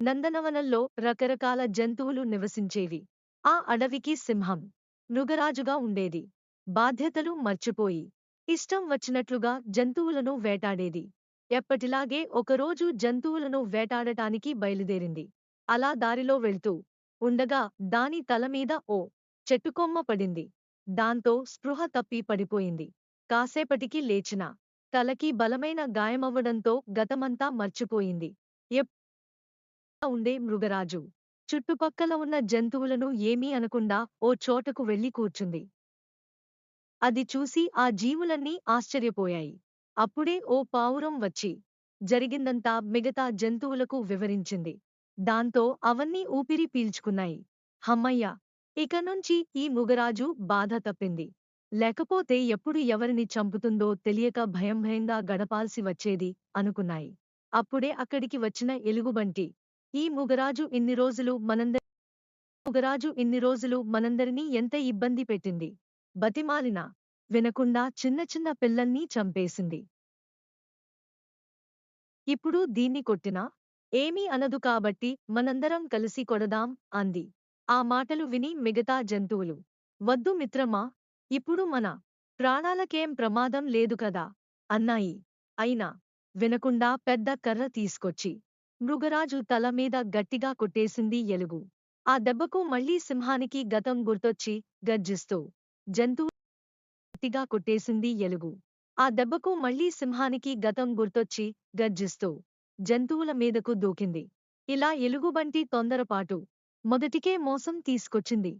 నందనవనంలో రకరకాల జంతువులు నివసించేవి. ఆ అడవికి సింహం మృగరాజుగా ఉండేది. బాధ్యతలు మర్చిపోయి ఇష్టం వచ్చినట్లుగా జంతువులను వేటాడేది. ఎప్పటిలాగే ఒకరోజు జంతువులను వేటాడటానికి బయలుదేరింది. అలా దారిలో వెళ్తూ ఉండగా దాని తలమీద ఓ చెట్టుకొమ్మ పడింది. దాంతో స్పృహ తప్పి పడిపోయింది. కాసేపటికి లేచిన తలకి బలమైన గాయమవ్వడంతో గతమంతా మర్చిపోయింది. ఉండే మృగరాజు. చుట్టుపక్కల ఉన్న జంతువులను ఏమీ అనకుండా ఓ చోటకు వెళ్ళి కూర్చుంది. అది చూసి ఆ జీవులన్నీ ఆశ్చర్యపోయాయి. అప్పుడే ఓ పావురం వచ్చి జరిగిందంతా మిగతా జంతువులకు వివరించింది. దాంతో అవన్నీ ఊపిరి పీల్చుకున్నాయి. హమ్మయ్య ఇక నుంచి ఈ ముగరాజు బాధ తప్పింది. లేకపోతే ఎప్పుడు ఎవరిని చంపుతుందో తెలియక భయం భయంగా గడపాల్సి వచ్చేది అనుకున్నాయి. అప్పుడే అక్కడికి వచ్చిన ఎలుగుబంటి ఈ ముగరాజు ఇన్ని రోజులు మనందరి ముగరాజు ఇన్ని రోజులు మనందరినీ ఎంత ఇబ్బంది పెట్టింది? బతిమాలినా వినకుండా చిన్న చిన్న పిల్లల్ని చంపేసింది. ఇప్పుడు దీన్ని కొట్టినా? ఏమీ అనదు కాబట్టి మనందరం కలిసి కొడదాం అంది. ఆ మాటలు విని మిగతా జంతువులు. వద్దు మిత్రమా ఇప్పుడు మన ప్రాణాలకేం ప్రమాదం లేదు కదా? అన్నాయి. అయినా వినకుండా పెద్ద కర్ర తీసుకొచ్చి మృగరాజు తల మీద గట్టిగా కొట్టేసింది ఎలుగు. ఆ దెబ్బకు మళ్ళీ సింహానికి గతం గుర్తొచ్చి గర్జిస్తూ జంతువు గట్టిగా కొట్టేసింది ఎలుగు. ఆ దెబ్బకు మళ్ళీ సింహానికి గతం గుర్తొచ్చి గర్జిస్తూ జంతువుల మీదకు దూకింది. ఇలా ఎలుగుబంటి తొందరపాటు మొదటికే మోసం తీసుకొచ్చింది.